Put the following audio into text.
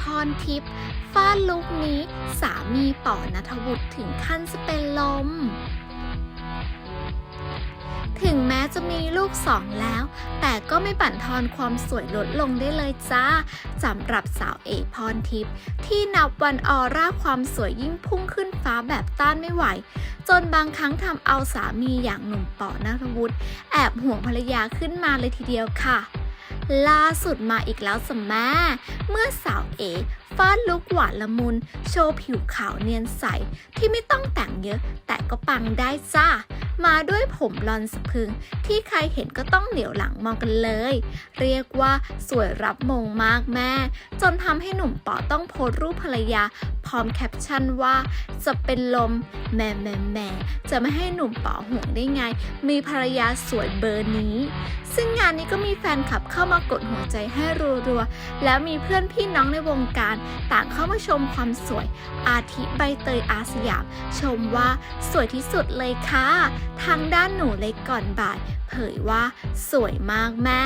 พรทิพย์ฟาดลุกนี้สามีป๋อนัทวุฒิถึงขั้นจะเป็นลม ถึงแม้จะมีลูกสองแล้ว แต่ก็ไม่บั่นทอนความสวยลดลงได้เลยจ้าสำหรับสาวเอกพรทิพย์ที่นับวันออร่าความสวยยิ่งพุ่งขึ้นฟ้าแบบต้านไม่ไหว จนบางครั้งทำเอาสามีอย่างหนุ่มป๋อนัทวุฒิแอบห่วงภรรยาขึ้นมาเลยทีเดียวค่ะ ล่าสุดมาอีกแล้วสมแม่ เมื่อสาวเอฟาดลุกหวานละมุน โชว์ผิวขาวเนียนใส ที่ไม่ต้องแต่งเยอะ แต่ก็ปังได้จ้า มาด้วยผมลอนสะพึง ที่ใครเห็นก็ต้องเหลียวหลังมองกันเลย เรียกว่าสวยรับมงมากแม่ จนทำให้หนุ่มป๋อต้องโพสรูปภรรยา พร้อมแคปชั่นว่า จะเป็นลมแหม่แหม่แม่จะไม่ให้หนุ่มป๋อห่วงได้ไง มีภรรยาสวยเบอร์นี้ ซึ่งานนี้ก็มีแฟนคลับเข้ามากดหัวใจให้รัวๆ แล้วมีเพื่อนพี่น้องในวงการ ต่างเข้ามาชมความสวย อาทิใบเตยอาสยาม ชมว่าสวยที่สุดเลยค่ะ ทางด้านหนูเล็กก่อนบ่าย เผยว่าสวยมากแม่